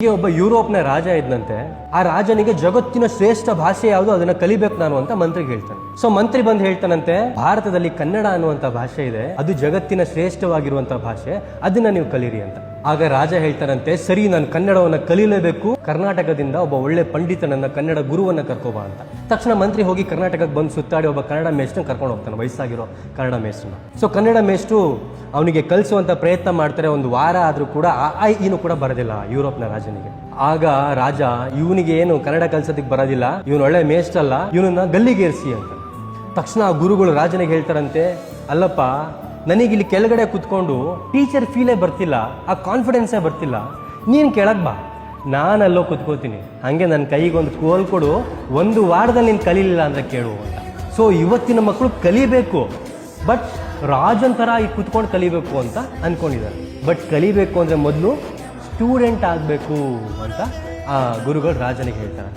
ಹೀಗೆ ಒಬ್ಬ ಯುರೋಪ್ನ ರಾಜ ಇದ್ದಂತೆ ಆ ರಾಜನಿಗೆ ಜಗತ್ತಿನ ಶ್ರೇಷ್ಠ ಭಾಷೆ ಯಾವುದು ಅದನ್ನ ಕಲಿಬೇಕು ನಾನು ಅಂತ ಮಂತ್ರಿ ಹೇಳ್ತಾನೆ. ಸೊ ಮಂತ್ರಿ ಬಂದು ಹೇಳ್ತಾನಂತೆ, ಭಾರತದಲ್ಲಿ ಕನ್ನಡ ಅನ್ನುವಂತ ಭಾಷೆ ಇದೆ, ಅದು ಜಗತ್ತಿನ ಶ್ರೇಷ್ಠವಾಗಿರುವಂತಹ ಭಾಷೆ, ಅದನ್ನ ನೀವು ಕಲೀರಿ ಅಂತ. ಆಗ ರಾಜ ಹೇಳ್ತಾರಂತೆ ಸರಿ, ನಾನು ಕನ್ನಡವನ್ನ ಕಲೀಲೇಬೇಕು. ಕರ್ನಾಟಕದಿಂದ ಒಬ್ಬ ಒಳ್ಳೆ ಪಂಡಿತನನ್ನ, ಕನ್ನಡ ಗುರುವನ್ನ ಕರ್ಕೋಬ ಅಂತ. ತಕ್ಷಣ ಮಂತ್ರಿ ಹೋಗಿ ಕರ್ನಾಟಕಕ್ಕೆ ಬಂದು ಸುತ್ತಾಡಿ ಒಬ್ಬ ಕನ್ನಡ ಮೇಷ್ಟ್ರನ್ನ ಕರ್ಕೊಂಡು ಹೋಗ್ತಾನೆ, ವಯಸ್ಸಾಗಿರೋ ಕನ್ನಡ ಮೇಷ್ಟ್ರನ್ನ. ಸೊ ಕನ್ನಡ ಮೇಷ್ಟ್ರು ಅವನಿಗೆ ಕಲಿಸುವಂತ ಪ್ರಯತ್ನ ಮಾಡ್ತಾರೆ. ಒಂದು ವಾರ ಆದ್ರೂ ಕೂಡ ಐ ಇನು ಕೂಡ ಬರೋದಿಲ್ಲ ಯುರೋಪ್ನ ರಾಜನಿಗೆ. ಆಗ ರಾಜ, ಇವನಿಗೆ ಏನು ಕನ್ನಡ ಕಲ್ಸೋದಕ್ಕೆ ಬರೋದಿಲ್ಲ. ಇವನು ಒಳ್ಳೆ ಮೇಷ್ಟ್ರಲ್ಲ. ಇವನನ್ನ ಗಲ್ಲಿಗೇರಿಸಿ ಅಂತ. ತಕ್ಷಣ ಆ ಗುರುಗಳು ರಾಜನಿಗೆ ಹೇಳ್ತಾರಂತೆ, ಅಲ್ಲಪ್ಪ ನನಗೆ ಇಲ್ಲಿ ಕೆಳಗಡೆ ಕುತ್ಕೊಂಡು ಟೀಚರ್ ಫೀಲೇ ಬರ್ತಿಲ್ಲ, ಆ ಕಾನ್ಫಿಡೆನ್ಸೇ ಬರ್ತಿಲ್ಲ. ನೀನು ಕೆಳಗೆ ಬಾ. ನಾನು ಅಲ್ಲೋ ಕುತ್ಕೋತೀನಿ ಹಾಗೆ ನನ್ನ ಕೈಗೆ ಒಂದು ಕೋಲ್ ಕೊಡು. ಒಂದು ವಾರದಲ್ಲಿ ನೀನು ಕಲೀಲಿಲ್ಲ ಅಂತ ಕೇಳು ಅಂತ. ಸೊ ಇವತ್ತಿನ ಮಕ್ಕಳು ಕಲಿಬೇಕು. ಬಟ್ ರಾಜನ್ ಥರ ಈ ಕುತ್ಕೊಂಡು ಕಲಿಬೇಕು ಅಂತ ಅಂದ್ಕೊಂಡಿದ್ದಾರೆ ಬಟ್ ಕಲಿಬೇಕು ಅಂದರೆ ಮೊದಲು ಸ್ಟೂಡೆಂಟ್ ಆಗಬೇಕು ಅಂತ ಆ ಗುರುಗಳು ರಾಜನಿಗೆ ಹೇಳ್ತಾರೆ.